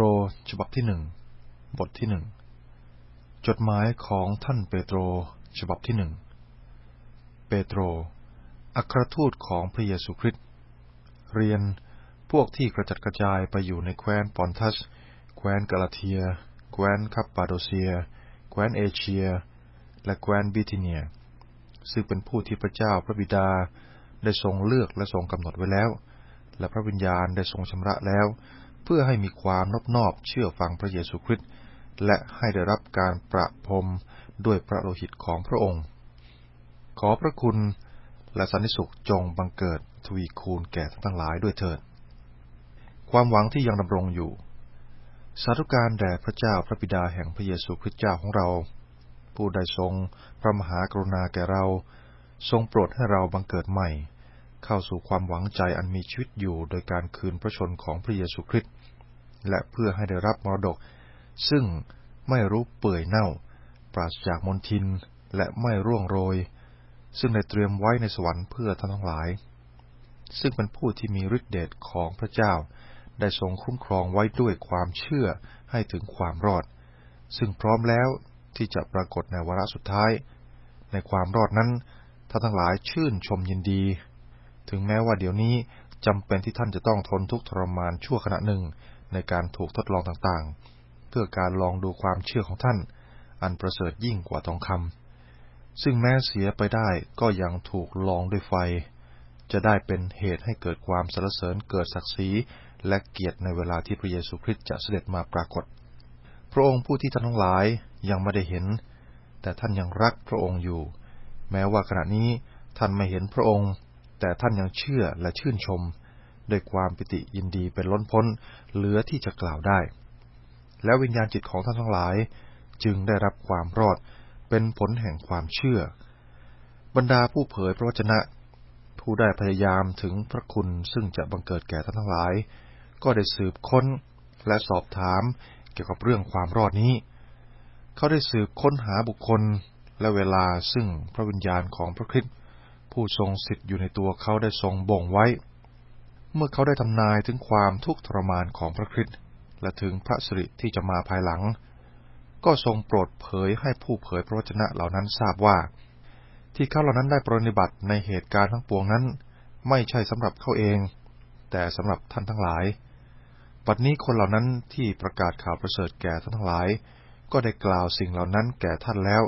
โตรฉบับที่หนึ่งบทที่หนึ่งจดหมายของท่านเปโตรฉบับที่หนึ่งเปโตร อัครทูตของพระเยซูคริสต์เรียนพวกที่กระจัดกระจายไปอยู่ในแคว้นปอนทัส แคว้นกาลาเทีย แคว้นคัปปาโดเซีย แคว้นเอเชีย และแคว้นบิทิเนีย ซึ่งเป็นผู้ที่พระเจ้าพระบิดาได้ทรงเลือกและทรงกำหนดไว้แล้ว และพระวิญญาณได้ทรงชำระแล้ว พื่อให้มีความนอบนอบเชื่อฟังพระเยซูคริสต์และให้ได้รับการประพรมด้วยพระโลหิตของพระองค์ ขอพระคุณและสันติสุขจงบังเกิดทวีคูณแก่ท่านทั้งหลายด้วยเถิด ความหวังที่ยังดำรงอยู่ สาธุการแด่พระเจ้าพระบิดาแห่งพระเยซูคริสต์เจ้าของเรา ผู้ได้ทรงพระมหากรุณาแก่เรา ทรงโปรดให้เราบังเกิดใหม่ เข้าสู่ความหวังใจอันมีชีวิตอยู่โดยการคืนพระชนของพระเยซูคริสต์ และเพื่อให้ได้รับมรดก ซึ่งไม่รู้เปื่อยเน่า ปราศจากมนทินและไม่ร่วงโรย ซึ่งได้เตรียมไว้ในสวรรค์เพื่อท่านทั้งหลาย ซึ่งเป็นผู้ที่มีฤทธิเดชของพระเจ้า ได้ทรงคุ้มครองไว้ด้วยความเชื่อให้ถึงความรอด ซึ่งพร้อมแล้วที่จะปรากฏในวาระสุดท้าย ในความรอดนั้นท่านทั้งหลายชื่นชมยินดี ถึงแม้ว่าเดี๋ยวนี้จำเป็นที่ท่านจะต้องทนทุกข์ทรมานชั่วขณะหนึ่ง ในการถูกทดลองต่างๆ เพื่อการลองดูความเชื่อของท่าน อันประเสริฐยิ่งกว่าทองคำซึ่งแม้เสียไปได้ก็ยังถูกลองด้วยไฟ จะได้เป็นเหตุให้เกิดความสรรเสริญเกิดศักดิ์ศรีและเกียรติในเวลาที่พระเยซูคริสต์จะเสด็จมาปรากฏ พระองค์ผู้ที่ท่านทั้งหลายยังไม่ได้เห็น แต่ท่านยังรักพระองค์อยู่ แม้ว่าขณะนี้ท่านไม่เห็นพระองค์ แต่ท่านยังเชื่อและชื่นชม ด้วยความปิติยินดีเป็นล้นพ้น เหลือที่จะกล่าวได้ แล้ววิญญาณจิตของท่านทั้งหลาย จึงได้รับความรอดเป็นผลแห่งความเชื่อ บรรดาผู้เผยพระวจนะ ผู้ได้พยายามถึงพระคุณซึ่งจะบังเกิดแก่ท่านทั้งหลาย ก็ได้สืบค้นและสอบถามเกี่ยวกับเรื่องความรอดนี้ เขาได้สืบค้นหาบุคคลและเวลาซึ่งพระวิญญาณของพระคริสต์ผู้ทรงสิทธิ์อยู่ในตัวเขาได้ทรงบ่งไว้ เมื่อเขาได้ทำนายถึงความทุกข์ทรมานของพระคริสต์และถึงพระสิริที่จะมาภายหลัง ก็ทรงโปรดเผยให้ผู้เผยพระวจนะเหล่านั้นทราบว่า ที่เขาเหล่านั้นได้ปรนิบัติในเหตุการณ์ทั้งปวงนั้น ไม่ใช่สำหรับเขาเอง แต่สำหรับท่านทั้งหลายบัดนี้คนเหล่านั้นที่ประกาศข่าวประเสริฐแก่ท่านทั้งหลาย ก็ได้กล่าวสิ่งเหล่านั้นแก่ท่านแล้ว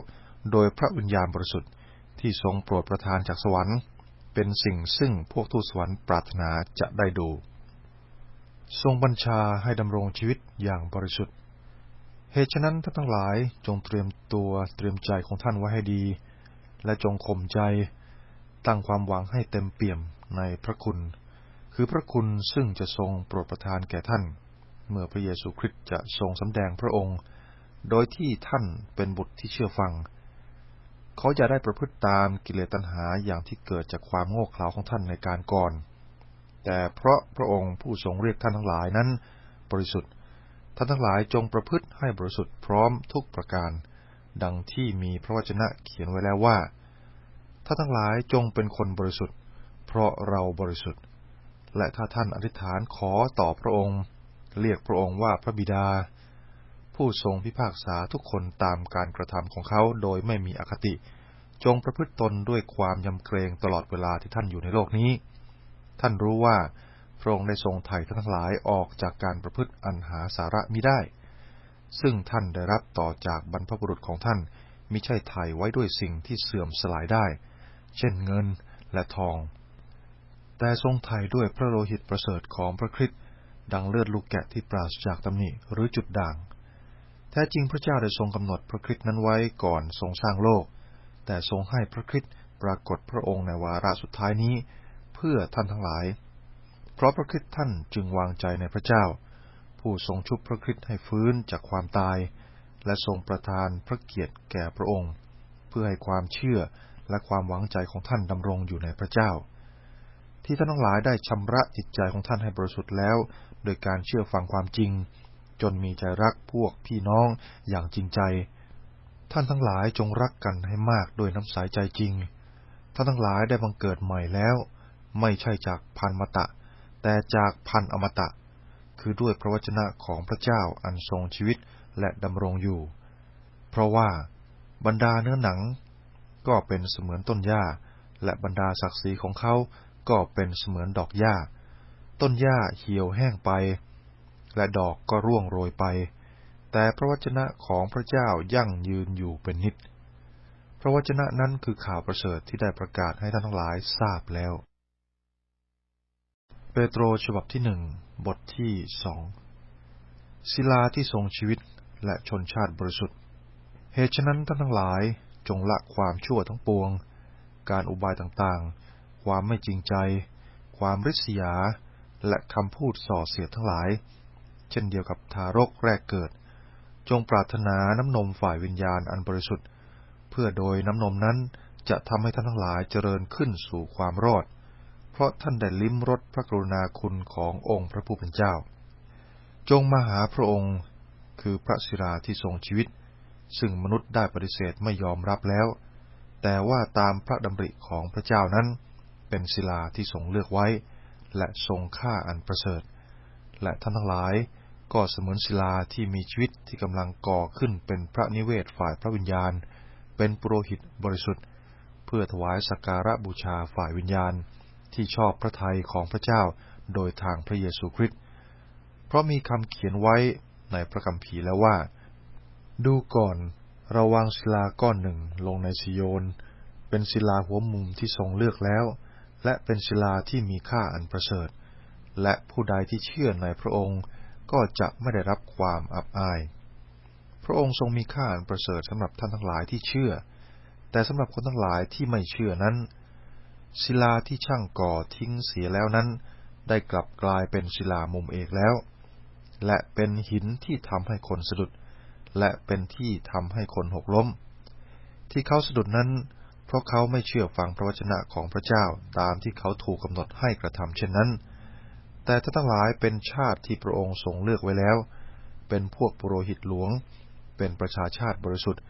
โดยพระวิญญาณบริสุทธิ์ที่ทรงโปรดประทานจากสวรรค์ เป็นสิ่งซึ่งพวกทูตสวรรค์ปรารถนาจะได้ดู ทรงบัญชาให้ดำรงชีวิตอย่างบริสุทธิ์ เหตุฉะนั้นท่านทั้งหลายจงเตรียมตัวเตรียมใจของท่านไว้ให้ดี และจงข่มใจ ตั้งความหวังให้เต็มเปี่ยมในพระคุณ คือพระคุณซึ่งจะทรงโปรดประทานแก่ท่าน เมื่อพระเยซูคริสต์จะทรงสำแดงพระองค์ โดยที่ท่านเป็นบุตรที่เชื่อฟัง เขาจะได้ประพฤติตามกิเลสตัณหาอย่างที่เกิดจากความโง่เขลาของท่านในการก่อน แต่เพราะพระองค์ผู้ทรงเรียกท่านทั้งหลายนั้น บริสุทธิ์ ท่านทั้งหลายจงประพฤติให้บริสุทธิ์พร้อมทุกประการ ดังที่มีพระวจนะเขียนไว้แล้วว่า ท่านทั้งหลายจงเป็นคนบริสุทธิ์ เพราะเราบริสุทธิ์ และถ้าท่านอธิษฐานขอต่อพระองค์ เรียกพระองค์ว่าพระบิดา ผู้ทรงพิพากษาทุกคนตามการกระทำของเขาโดยไม่มีอคติ จงประพฤติตนด้วยความยำเกรงตลอดเวลาที่ท่านอยู่ในโลกนี้ ท่านรู้ว่าพระองค์ได้ทรงไถ่ท่านทั้งหลายออกจากการประพฤติอันหาสาระมิได้ ซึ่งท่านได้รับต่อจากบรรพบุรุษของท่านมิใช่ไถ่ไว้ด้วยสิ่งที่เสื่อมสลายได้ เช่นเงินและทอง แต่ทรงไถ่ด้วยพระโลหิตประเสริฐของพระคริสต์ดังเลือดลูกแกะที่ปราศจากตำหนิหรือจุดด่าง แท้จริงพระเจ้าได้ทรงกำหนดพระคริสต์นั้นไว้ก่อนทรงสร้างโลก แต่ทรงให้พระคริสต์ปรากฏพระองค์ในวาระสุดท้ายนี้ เพื่อท่านทั้งหลาย เพราะพระคริสต์ท่านจึงวางใจในพระเจ้า ผู้ทรงชุบพระคริสต์ให้ฟื้นจากความตาย และทรงประทานพระเกียรติแก่พระองค์ เพื่อให้ความเชื่อและความหวังใจของท่านดำรงอยู่ในพระเจ้า ที่ท่านทั้งหลายได้ชำระจิตใจของท่านให้บริสุทธิ์แล้ว โดยการเชื่อฟังความจริง จนมีใจรักพวกพี่น้องอย่างจริงใจ ท่านทั้งหลายจงรักกันให้มากด้วยน้ำสายใจจริง ท่านทั้งหลายได้บังเกิดใหม่แล้ว ไม่ใช่จากพันมตะ แต่จากพันอมตะ คือด้วยพระวจนะของพระเจ้าอันทรงชีวิตและดำรงอยู่ เพราะว่าบรรดาเนื้อหนัง ก็เป็นเสมือนต้นหญ้า และบรรดาศักดิ์ศรีของเขาก็เป็นเสมือนดอกหญ้า ต้นหญ้าเหี่ยวแห้งไป และดอกก็ร่วงโรยไป แต่พระวจนะของพระเจ้ายั่งยืนอยู่เป็นนิจ พระวจนะนั้นคือข่าวประเสริฐที่ได้ประกาศให้ท่านทั้งหลายทราบแล้ว เปโตรฉบับที่หนึ่งบทที่สองศิลาที่ทรงชีวิตและชนชาติบริสุทธิ์ เหตุฉะนั้นท่านทั้งหลายจงละความชั่วทั้งปวง การอุบายต่างๆ ความไม่จริงใจ ความริษยา และคำพูดส่อเสียดทั้งหลาย เช่นเดียวกับทารกแรกเกิด จงปรารถนาน้ำนมฝ่ายวิญญาณอันบริสุทธิ์ เพื่อโดยน้ำนมนั้นจะทำให้ท่านทั้งหลายเจริญขึ้นสู่ความรอด เพราะท่านได้ลิ้มรสพระกรุณาคุณขององค์พระผู้เป็นเจ้า จงมาหาพระองค์คือพระศิราที่ทรงชีวิต ซึ่งมนุษย์ได้ปฏิเสธไม่ยอมรับแล้ว แต่ว่าตามพระดำริของพระเจ้านั้น เป็นศิลาที่ทรงเลือกไว้ และทรงค่าอันประเสริฐ และท่านทั้งหลาย ก็เสมือนศิลาที่มีชีวิตที่กำลังก่อขึ้นเป็นพระนิเวศฝ่ายพระวิญญาณ เป็นปุโรหิตบริสุทธิ์ เพื่อถวายสักการะบูชาฝ่ายวิญญาณ ที่ชอบพระทัยของพระเจ้าโดยทางพระเยซูคริสต์เพราะมีคำเขียนไว้ในพระคัมภีร์แล้วว่า ดูก่อนเราวางศิลาก้อนหนึ่งลงในซิโยน เป็นศิลาหัวมุมที่ทรงเลือกแล้ว และเป็นศิลาที่มีค่าอันประเสริฐ และผู้ใดที่เชื่อในพระองค์ ก็จะไม่ได้รับความอับอาย พระองค์ทรงมีค่าอันประเสริฐสำหรับท่านทั้งหลายที่เชื่อ แต่สำหรับคนทั้งหลายที่ไม่เชื่อนั้น ศิลาที่ช่างก่อทิ้งเสียแล้วนั้น ได้กลับกลายเป็นศิลามุมเอกแล้ว และเป็นหินที่ทำให้คนสะดุด และเป็นที่ทำให้คนหกล้ม ที่เขาสะดุดนั้น เพราะเขาไม่เชื่อฟังพระวจนะของพระเจ้าตามที่เขาถูกกำหนดให้กระทำเช่นนั้น แต่ท่านทั้งหลายเป็นชาติที่พระองค์ทรงเลือกไว้แล้ว เป็นพวกปุโรหิตหลวง เป็นประชาชาติบริสุทธิ์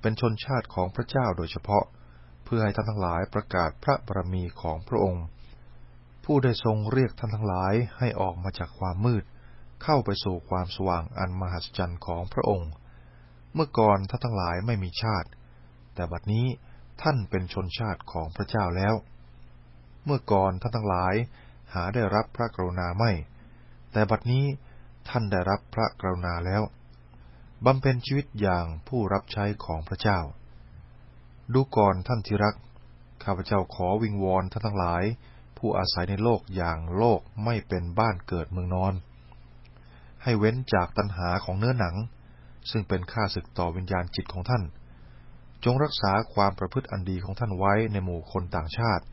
เป็นชนชาติของพระเจ้าโดยเฉพาะ เพื่อให้ท่านทั้งหลายประกาศพระบารมีของพระองค์ ผู้ได้ทรงเรียกท่านทั้งหลายให้ออกมาจากความมืด เข้าไปสู่ความสว่างอันมหัศจรรย์ของพระองค์ เมื่อก่อนท่านทั้งหลายไม่มีชาติ แต่บัดนี้ท่านเป็นชนชาติของพระเจ้าแล้ว เมื่อก่อนท่านทั้งหลาย หาได้รับพระกรุณาไม่ แต่บัดนี้ท่านได้รับพระกรุณาแล้วบำเพ็ญชีวิตอย่างผู้รับใช้ของพระเจ้า ดูก่อนท่านที่รัก ข้าพเจ้าขอวิงวอนท่านทั้งหลาย ผู้อาศัยในโลกอย่างโลกไม่เป็นบ้านเกิดเมืองนอน ให้เว้นจากตัณหาของเนื้อหนัง ซึ่งเป็นค่าศึกต่อวิญญาณจิตของท่าน จงรักษาความประพฤติอันดีของท่านไว้ในหมู่คนต่างชาติ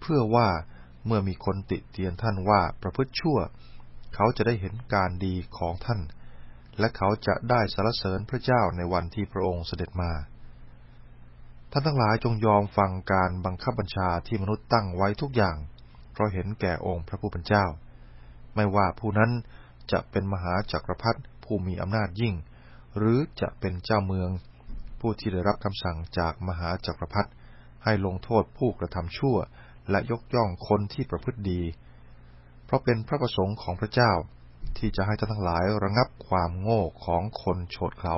เพื่อว่า เมื่อมีคนติเตียนท่านว่าประพฤติชั่ว เขาจะได้เห็นการดีของท่าน และเขาจะได้สรรเสริญพระเจ้าในวันที่พระองค์เสด็จมา ท่านทั้งหลายจงยอมฟังการบังคับบัญชาที่มนุษย์ตั้งไว้ทุกอย่าง เพราะเห็นแก่องค์พระผู้เป็นเจ้า ไม่ว่าผู้นั้นจะเป็นมหาจักรพรรดิผู้มีอำนาจยิ่ง หรือจะเป็นเจ้าเมือง ผู้ที่ได้รับคำสั่งจากมหาจักรพรรดิให้ลงโทษผู้กระทำชั่ว และยกย่องคนที่ประพฤติดี เพราะเป็นพระประสงค์ของพระเจ้าที่จะให้ท่านทั้งหลายระงับความโง่ของคนโฉดเขา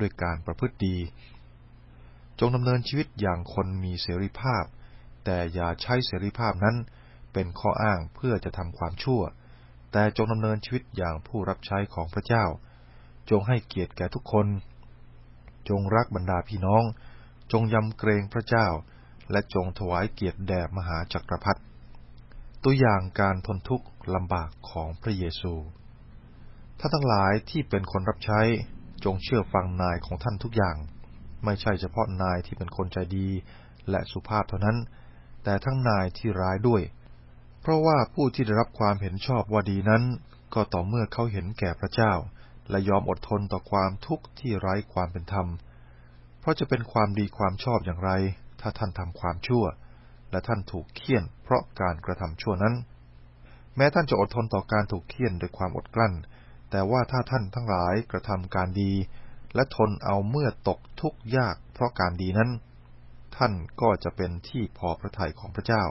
ด้วยการประพฤติดี จงดำเนินชีวิตอย่างคนมีเสรีภาพ แต่อย่าใช้เสรีภาพนั้นเป็นข้ออ้างเพื่อจะทำความชั่ว แต่จงดำเนินชีวิตอย่างผู้รับใช้ของพระเจ้า จงให้เกียรติแก่ทุกคน จงรักบรรดาพี่น้อง จงยำเกรงพระเจ้า และจงถวายเกียรติแด่มหาจักรพรรดิตัวอย่างการทนทุกข์ลำบากของพระเยซู ท่านทั้งหลายที่เป็นคนรับใช้จงเชื่อฟังนายของท่านทุกอย่าง ไม่ใช่เฉพาะนายที่เป็นคนใจดีและสุภาพเท่านั้น แต่ทั้งนายที่ร้ายด้วย เพราะว่าผู้ที่ได้รับความเห็นชอบว่าดีนั้น ก็ต่อเมื่อเขาเห็นแก่พระเจ้า และยอมอดทนต่อความทุกข์ที่ไร้ความเป็นธรรม เพราะจะเป็นความดีความชอบอย่างไร ถ้าท่านทำความชั่ว และท่านถูกเคี่ยนเพราะการกระทำชั่วนั้น แม้ท่านจะอดทนต่อการถูกเคี่ยนด้วยความอดกลั้น แต่ว่าถ้าท่านทั้งหลายกระทำการดี และทนเอาเมื่อตกทุกข์ยากเพราะการดีนั้น ท่านก็จะเป็นที่พอพระทัยของพระเจ้า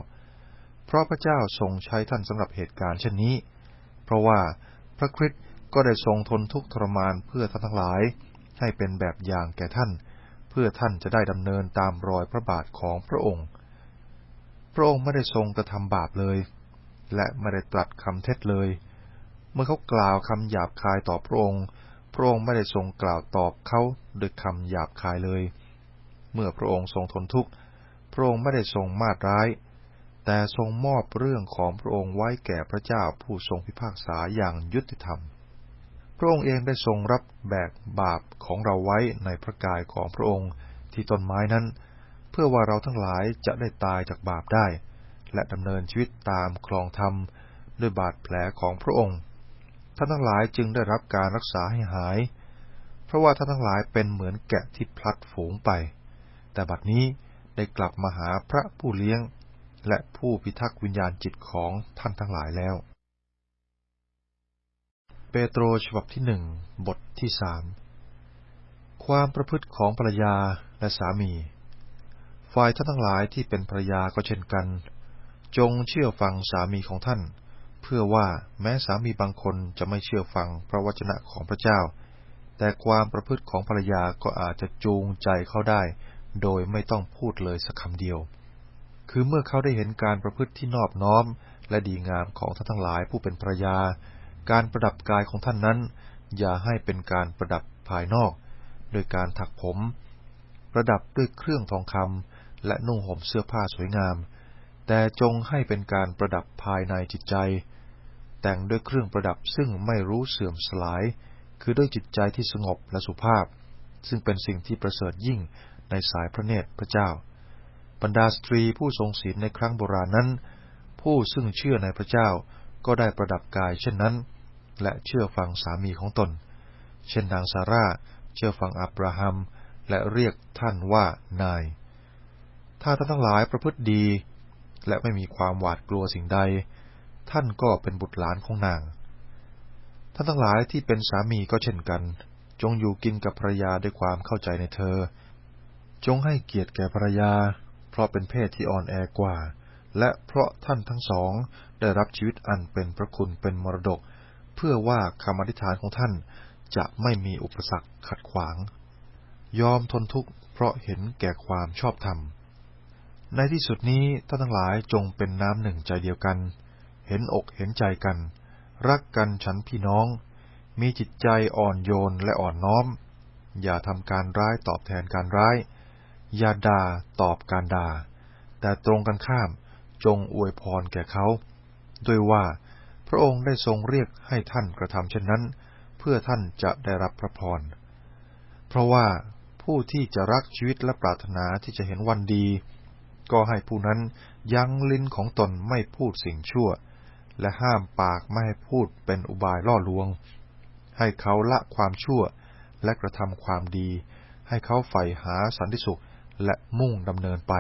เพราะพระเจ้าทรงใช้ท่านสำหรับเหตุการณ์เช่นนี้ เพราะว่าพระคริสต์ก็ได้ทรงทนทุกข์ทรมานเพื่อท่านทั้งหลาย ให้เป็นแบบอย่างแก่ท่าน เพื่อท่านจะได้ดำเนินตามรอยพระบาทของพระองค์ พระองค์ไม่ได้ทรงกระทำบาปเลย และไม่ได้ตรัสคำเท็จเลย เมื่อเขากล่าวคำหยาบคายต่อพระองค์ พระองค์ไม่ได้ทรงกล่าวตอบเขาด้วยคำหยาบคายเลย เมื่อพระองค์ทรงทนทุกข์ พระองค์ไม่ได้ทรงมาดร้าย แต่ทรงมอบเรื่องของพระองค์ไว้แก่พระเจ้าผู้ทรงพิพากษาอย่างยุติธรรม พระองค์เองได้ทรงรับแบกบาปของเราไว้ในพระกายของพระองค์ที่ต้นไม้นั้น เพื่อว่าเราทั้งหลายจะได้ตายจากบาปได้ และดำเนินชีวิตตามคลองธรรมด้วยบาดแผลของพระองค์ ท่านทั้งหลายจึงได้รับการรักษาให้หาย เพราะว่าท่านทั้งหลายเป็นเหมือนแกะที่พลัดฝูงไป แต่บัดนี้ได้กลับมาหาพระผู้เลี้ยง และผู้พิทักษ์วิญญาณจิตของท่านทั้งหลายแล้ว เปโตรฉบับที่หนึ่งบทที่สามความประพฤติของภรรยาและสามี ฝ่ายท่านทั้งหลายที่เป็นภรรยาก็เช่นกัน จงเชื่อฟังสามีของท่าน เพื่อว่าแม้สามีบางคนจะไม่เชื่อฟังพระวจนะของพระเจ้า แต่ความประพฤติของภรรยาก็อาจจะจูงใจเขาได้ โดยไม่ต้องพูดเลยสักคำเดียว คือเมื่อเขาได้เห็นการประพฤติที่นอบน้อมและดีงามของท่านทั้งหลายผู้เป็นภรรยา การประดับกายของท่านนั้น อย่าให้เป็นการประดับภายนอก โดยการถักผม ประดับด้วยเครื่องทองคำและนุ่งห่มเสื้อผ้าสวยงาม แต่จงให้เป็นการประดับภายในจิตใจ แต่งด้วยเครื่องประดับซึ่งไม่รู้เสื่อมสลาย คือด้วยจิตใจที่สงบและสุภาพ ซึ่งเป็นสิ่งที่ประเสริฐยิ่งในสายพระเนตรพระเจ้า บรรดาสตรีผู้ทรงศีลในครั้งโบราณนั้น ผู้ซึ่งเชื่อในพระเจ้าก็ได้ประดับกายเช่นนั้น และเชื่อฟังสามีของตน เช่นนางซาร่าเชื่อฟังอับราฮัม และเรียกท่านว่านาย ถ้าท่านทั้งหลายประพฤติดี และไม่มีความหวาดกลัวสิ่งใด ท่านก็เป็นบุตรหลานของนาง ท่านทั้งหลายที่เป็นสามีก็เช่นกัน จงอยู่กินกับภรรยาด้วยความเข้าใจในเธอ จงให้เกียรติแก่ภรรยา เพราะเป็นเพศที่อ่อนแอกว่า และเพราะท่านทั้งสองได้รับชีวิตอันเป็นพระคุณเป็นมรดก เพื่อว่าคำอธิษฐานของท่านจะไม่มีอุปสรรคขัดขวาง ยอมทนทุกข์เพราะเห็นแก่ความชอบธรรม ในที่สุดนี้ท่านทั้งหลายจงเป็นน้ำหนึ่งใจเดียวกัน เห็นอกเห็นใจกัน รักกันฉันพี่น้อง มีจิตใจอ่อนโยนและอ่อนน้อม อย่าทำการร้ายตอบแทนการร้าย อย่าด่าตอบการด่า แต่ตรงกันข้ามจงอวยพรแก่เขา ด้วยว่า ระองค์ได้ทรงเรียกให้ท่านกระทำเช่นนั้น เพื่อท่านจะได้รับพระพร เพราะว่าผู้ที่จะรักชีวิตและปรารถนาที่จะเห็นวันดี ก็ให้ผู้นั้นยั้งลิ้นของตนไม่พูดสิ่งชั่ว และห้ามปากไม่ให้พูดเป็นอุบายล่อลวง ให้เขาละความชั่วและกระทำความดี ให้เขาใฝ่หาสันติสุขและมุ่งดำเนินไป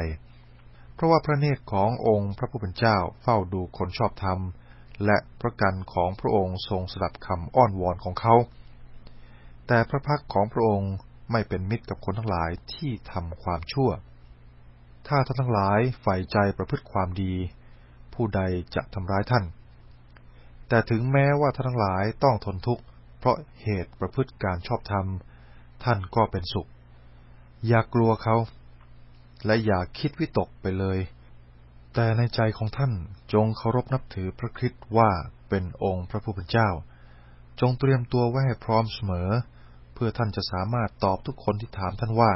เพราะว่าพระเนตรขององค์พระผู้เป็นเจ้าเฝ้าดูคนชอบธรรม และพระกันของพระองค์ทรงสดับคำอ้อนวอนของเขา แต่พระพักของพระองค์ไม่เป็นมิตรกับคนทั้งหลายที่ทำความชั่ว ถ้าท่านทั้งหลายใฝ่ใจประพฤติความดี ผู้ใดจะทำร้ายท่าน แต่ถึงแม้ว่าท่านทั้งหลายต้องทนทุกข์เพราะเหตุประพฤติการชอบธรรม ท่านก็เป็นสุข อย่ากลัวเขา และอย่าคิดวิตกไปเลย แต่ในใจของท่านจงเคารพนับถือพระคริสต์ว่าเป็นองค์พระผู้เป็นเจ้า จงเตรียมตัวไว้ให้พร้อมเสมอ เพื่อท่านจะสามารถตอบทุกคนที่ถามท่านว่า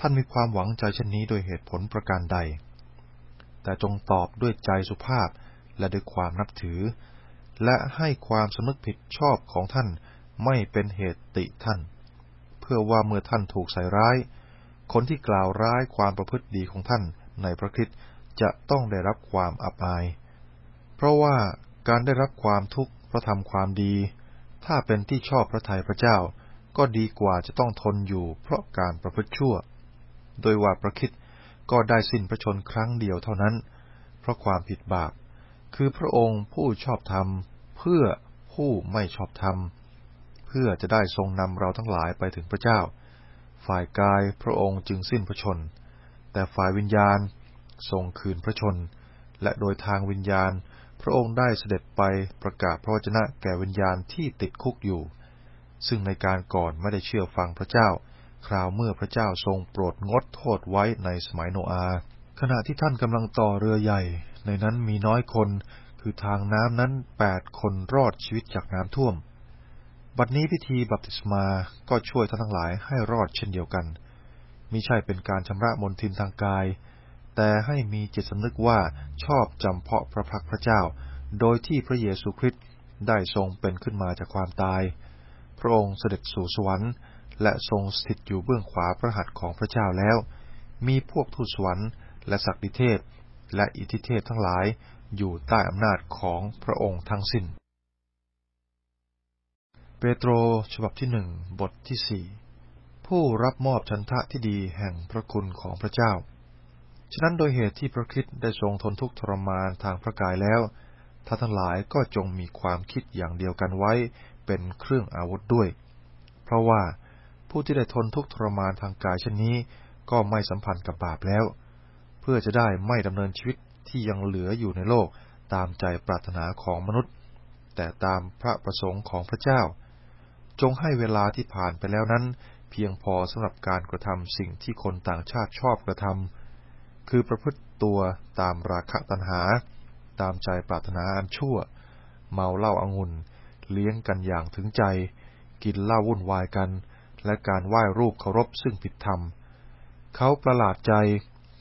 ท่านมีความหวังใจเช่นนี้โดยเหตุผลประการใด แต่จงตอบด้วยใจสุภาพและด้วยความนับถือ และให้ความสำนึกผิดชอบของท่านไม่เป็นเหตุติท่าน เพื่อว่าเมื่อท่านถูกใส่ร้าย คนที่กล่าวร้ายความประพฤติดีของท่านในพระคริสต์ จะต้องได้รับความอับอาย เพราะว่าการได้รับความทุกข์เพราะทำความดี ถ้าเป็นที่ชอบพระทัยพระเจ้า ก็ดีกว่าจะต้องทนอยู่เพราะการประพฤติชั่ว โดยว่าพระคริสต์ก็ได้สิ้นพระชนครั้งเดียวเท่านั้น เพราะความผิดบาป คือพระองค์ผู้ชอบธรรม เพื่อผู้ไม่ชอบธรรม เพื่อจะได้ทรงนำเราทั้งหลายไปถึงพระเจ้า ฝ่ายกายพระองค์จึงสิ้นพระชน แต่ฝ่ายวิญญาณ ทรงคืนพระชน และโดยทางวิญญาณ พระองค์ได้เสด็จไปประกาศพระวจนะแก่วิญญาณที่ติดคุกอยู่ ซึ่งในการก่อนไม่ได้เชื่อฟังพระเจ้า คราวเมื่อพระเจ้าทรงโปรดงดโทษไว้ในสมัยโนอา ขณะที่ท่านกำลังต่อเรือใหญ่ ในนั้นมีน้อยคน คือทางน้ำนั้นแปดคนรอดชีวิตจากน้ำท่วม บัดนี้พิธีบัพติศมาก็ช่วยท่านทั้งหลายให้รอดเช่นเดียวกันมิใช่เป็นการชำระมนทินทางกาย แต่ให้มีจิตสำนึกว่าชอบจำเพาะพระพักพระเจ้า โดยที่พระเยซูคริสต์ได้ทรงเป็นขึ้นมาจากความตาย พระองค์เสด็จสู่สวรรค์และทรงสถิตอยู่เบื้องขวาพระหัตถ์ของพระเจ้าแล้ว มีพวกทูตสวรรค์และศักดิเทพและอิทธิเทพทั้งหลายอยู่ใต้อำนาจของพระองค์ทั้งสิ้น เปโตรฉบับที่หนึ่งบทที่สี่ผู้รับมอบชันทะที่ดีแห่งพระคุณของพระเจ้า ฉะนั้นโดยเหตุที่พระคิดได้ทรงทนทุกข์ทรมานทางพระกายแล้วท่านทั้งหลายก็จงมีความคิดอย่างเดียวกันไว้เป็นเครื่องอาวุธด้วย เพราะว่าผู้ที่ได้ทนทุกข์ทรมานทางกายเช่นนี้ ก็ไม่สัมพันธ์กับบาปแล้ว เพื่อจะได้ไม่ดำเนินชีวิตที่ยังเหลืออยู่ในโลกตามใจปรารถนาของมนุษย์ แต่ตามพระประสงค์ของพระเจ้า จงให้เวลาที่ผ่านไปแล้วนั้น เพียงพอสำหรับการกระทำสิ่งที่คนต่างชาติชอบกระทำ คือประพฤติตัวตามราคะตัณหา ตามใจปรารถนาอันชั่ว เมาเหล้าอางุ่น เลี้ยงกันอย่างถึงใจ กินเหล้าวุ่นวายกัน และการไหว้รูปเคารพซึ่งผิดธรรม เขาประหลาดใจ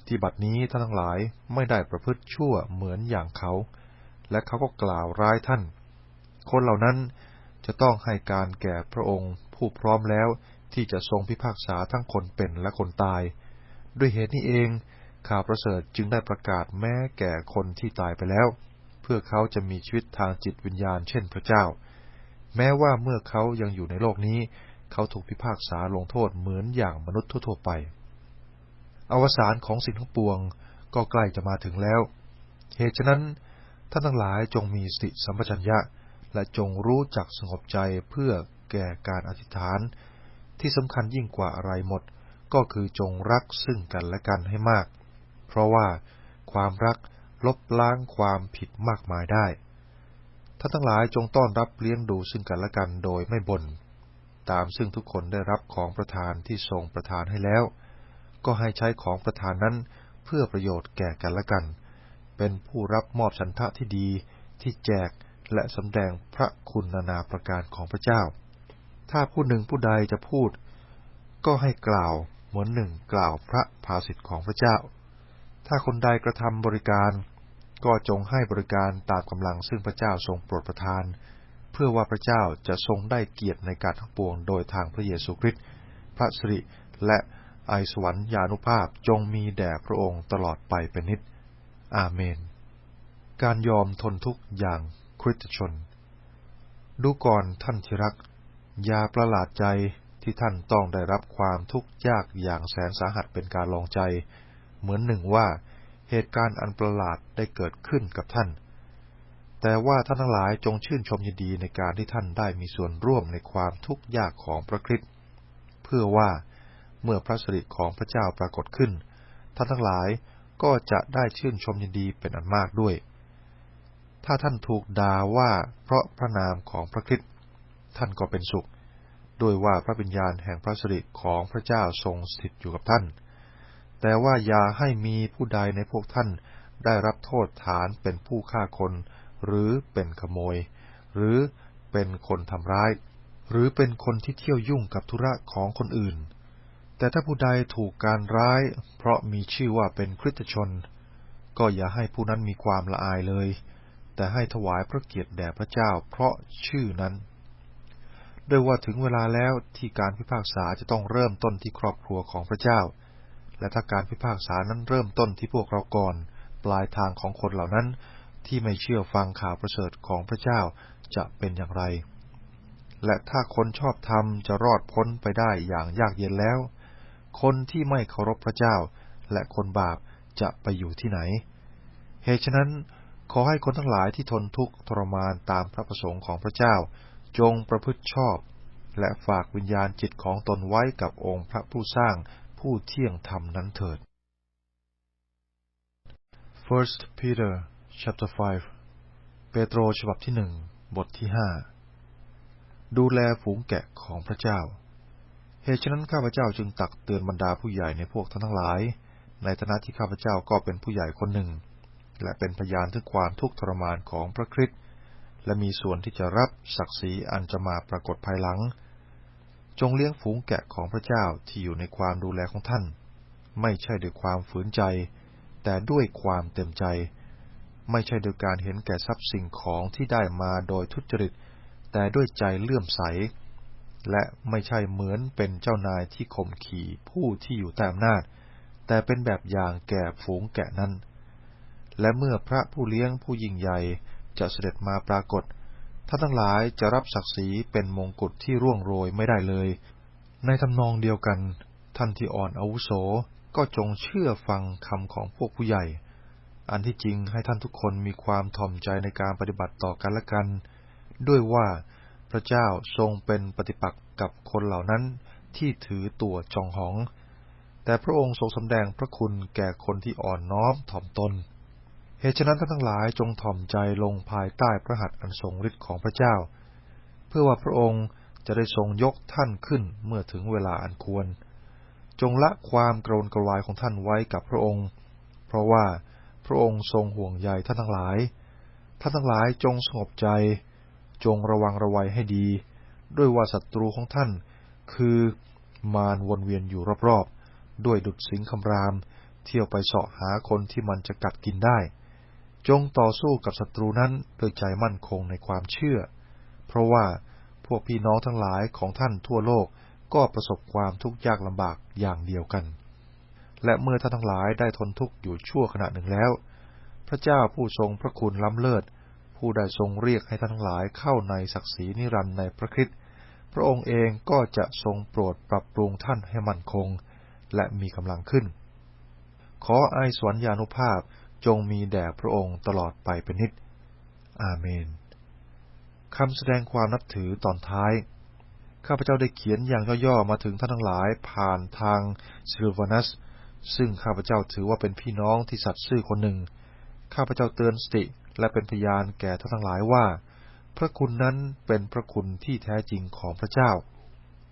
ที่บัดนี้ท่านทั้งหลายไม่ได้ประพฤติชั่วเหมือนอย่างเขา และเขาก็กล่าวร้ายท่าน คนเหล่านั้นจะต้องให้การแก่พระองค์ผู้พร้อมแล้วที่จะทรงพิพากษาทั้งคนเป็นและคนตาย ด้วยเหตุนี้เอง ข่าวประเสริฐจึงได้ประกาศแม้แก่คนที่ตายไปแล้ว เพื่อเขาจะมีชีวิตทางจิตวิญญาณเช่นพระเจ้า แม้ว่าเมื่อเขายังอยู่ในโลกนี้ เขาถูกพิพากษาลงโทษเหมือนอย่างมนุษย์ทั่วๆไป อวสานของสิ่งทั้งปวงก็ใกล้จะมาถึงแล้ว เหตุฉะนั้นท่านทั้งหลายจงมีสติสัมปชัญญะ และจงรู้จักสงบใจเพื่อแก่การอธิษฐาน ที่สำคัญยิ่งกว่าอะไรหมดก็คือจงรักซึ่งกันและกันให้มาก เพราะว่าความรักลบล้างความผิดมากมายได้ ท่านทั้งหลายจงต้อนรับเลี้ยงดูซึ่งกันและกันโดยไม่บน่น ตามซึ่งทุกคนได้รับของประทานที่ทรงประทานให้แล้ว ก็ให้ใช้ของประทานนั้นเพื่อประโยชน์แก่กันและกัน เป็นผู้รับมอบฉันทะที่ดีที่แจกและสำแดงพระคุณนานาประการของพระเจ้า ถ้าผู้หนึ่งผู้ใดจะพูด ก็ให้กล่าวเหมือนหนึ่งกล่าวพระภาสิทธิ์ของพระเจ้า ถ้าคนใดกระทำบริการ ก็จงให้บริการตามกำลังซึ่งพระเจ้าทรงโปรดประทาน เพื่อว่าพระเจ้าจะทรงได้เกียรติในการทั้งปวงโดยทางพระเยซูคริสต์พระสิริและไอสวรรยานุภาพจงมีแด่พระองค์ตลอดไปเป็นนิจอาเมน การยอมทนทุกข์อย่างคริสตชน ดูก่อนท่านที่รัก อย่าประหลาดใจที่ท่านต้องได้รับความทุกข์ยากอย่างแสนสาหัสเป็นการลองใจ เหมือนหนึ่งว่าเหตุการณ์อันประหลาดได้เกิดขึ้นกับท่าน แต่ว่าท่านทั้งหลายจงชื่นชมยินดีในการที่ท่านได้มีส่วนร่วมในความทุกข์ยากของพระคริสต์เพื่อว่าเมื่อพระสิริของพระเจ้าปรากฏขึ้น ท่านทั้งหลายก็จะได้ชื่นชมยินดีเป็นอันมากด้วย ถ้าท่านถูกด่าว่าเพราะพระนามของพระคริสต์ท่านก็เป็นสุข ด้วยว่าพระวิญญาณแห่งพระสิริของพระเจ้าทรงสถิตอยู่กับท่าน แต่ว่าอย่าให้มีผู้ใดในพวกท่านได้รับโทษฐานเป็นผู้ฆ่าคน หรือเป็นขโมย หรือเป็นคนทำร้าย หรือเป็นคนที่เที่ยวยุ่งกับธุระของคนอื่น แต่ถ้าผู้ใดถูกการร้าย เพราะมีชื่อว่าเป็นคริสตชน ก็อย่าให้ผู้นั้นมีความละอายเลย แต่ให้ถวายพระเกียรติแด่พระเจ้าเพราะชื่อนั้นด้วยว่าถึงเวลาแล้วที่การพิพากษาจะต้องเริ่มต้นที่ครอบครัวของพระเจ้า และถ้าการพิพากษานั้นเริ่มต้นที่พวกเราก่อน ปลายทางของคนเหล่านั้นที่ไม่เชื่อฟังข่าวประเสริฐของพระเจ้าจะเป็นอย่างไร และถ้าคนชอบธรรมจะรอดพ้นไปได้อย่างยากเย็นแล้ว คนที่ไม่เคารพพระเจ้า และคนบาปจะไปอยู่ที่ไหน เหตุฉะนั้น ขอให้คนทั้งหลายที่ทนทุกข์ทรมานตามพระประสงค์ของพระเจ้า จงประพฤติชอบ และฝากวิญญาณจิตของตนไว้กับองค์พระผู้สร้าง ผู้เที่ยงธรรมนั้นเถิด First Peter chapter 5 เปโตรฉบับที่หนึ่งบทที่ห้าดูแลฝูงแกะของพระเจ้า เหตุฉะนั้นข้าพเจ้าจึงตักเตือนบรรดาผู้ใหญ่ในพวกท่านทั้งหลาย ในฐานะที่ข้าพเจ้าก็เป็นผู้ใหญ่คนหนึ่ง และเป็นพยานถึงความทุกข์ทรมานของพระคริสต์และมีส่วนที่จะรับศักดิ์ศรีอันจะมาปรากฏภายหลัง จงเลี้ยงฝูงแกะของพระเจ้าที่อยู่ในความดูแลของท่าน ไม่ใช่ด้วยความฝืนใจ แต่ด้วยความเต็มใจ ไม่ใช่โดยการเห็นแก่ทรัพย์สิ่งของที่ได้มาโดยทุจริต แต่ด้วยใจเลื่อมใส และไม่ใช่เหมือนเป็นเจ้านายที่ข่มขี่ผู้ที่อยู่ต้อำนาจ แต่เป็นแบบอย่างแก่ฝูงแกะนั้น และเมื่อพระผู้เลี้ยงผู้ยิ่งใหญ่จะเสด็จมาปรากฏ ท่านทั้งหลายจะรับศักดิ์ศรีเป็นมงกุฎที่ร่วงโรยไม่ได้เลย ในทำนองเดียวกัน ท่านที่อ่อนอาวุโสก็จงเชื่อฟังคำของพวกผู้ใหญ่ อันที่จริงให้ท่านทุกคนมีความถ่อมใจในการปฏิบัติต่อกันและกัน ด้วยว่าพระเจ้าทรงเป็นปฏิปักษ์กับคนเหล่านั้นที่ถือตัวจองหอง แต่พระองค์ทรงสำแดงพระคุณแก่คนที่อ่อนน้อมถ่อมตน เหตุฉะนั้นท่านทั้งหลายจงถ่อมใจลงภายใต้พระหัตถ์อันทรงฤทธิ์ของพระเจ้า เพื่อว่าพระองค์จะได้ทรงยกท่านขึ้นเมื่อถึงเวลาอันควร จงละความกรนกระวายของท่านไว้กับพระองค์ เพราะว่าพระองค์ทรงห่วงใยท่านทั้งหลาย ท่านทั้งหลายจงสงบใจ จงระวังระวัยให้ดี ด้วยว่าศัตรูของท่าน คือมารวนเวียนอยู่รอบๆ ด้วยดุจสิงคำราม เที่ยวไปเสาะหาคนที่มันจะกัดกินได้ จงต่อสู้กับศัตรูนั้นด้วยใจมั่นคงในความเชื่อ เพราะว่าพวกพี่น้องทั้งหลายของท่านทั่วโลกก็ประสบความทุกข์ยากลำบากอย่างเดียวกัน และเมื่อท่านทั้งหลายได้ทนทุกข์อยู่ชั่วขณะหนึ่งแล้ว พระเจ้าผู้ทรงพระคุณล้ำเลิศ ผู้ได้ทรงเรียกให้ท่านทั้งหลายเข้าในศักดิ์ศรีนิรันดร์ในพระคริสต์พระองค์เองก็จะทรงโปรดปรับปรุงท่านให้มั่นคง และมีกำลังขึ้น ขอไอสวรรยานุภาพ จงมีแด่พระองค์ตลอดไปเป็นนิจ อาเมน คำแสดงความนับถือตอนท้าย ข้าพเจ้าได้เขียนอย่างย่อๆมาถึงท่านทั้งหลายผ่านทางซิลวานัส ซึ่งข้าพเจ้าถือว่าเป็นพี่น้องที่สัตย์ซื่อคนหนึ่ง ข้าพเจ้าเตือนสติและเป็นพยานแก่ท่านทั้งหลายว่า พระคุณนั้นเป็นพระคุณที่แท้จริงของพระเจ้า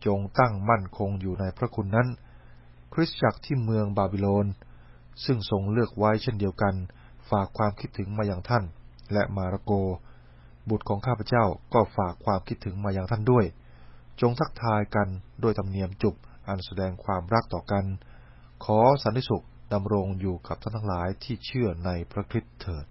จงตั้งมั่นคงอยู่ในพระคุณนั้น คริสตจักรที่เมืองบาบิโลน ซึ่งทรงเลือกไว้เช่นเดียวกัน ฝากความคิดถึงมาอย่างท่าน และมาระโก บุตรของข้าพเจ้าก็ฝากความคิดถึงมาอย่างท่านด้วย จงทักทายกันโดยธรรมเนียมจุบอันแสดงความรักต่อกัน ขอสันติสุขดำรงอยู่กับท่านทั้งหลายที่เชื่อในพระคริสต์เถิด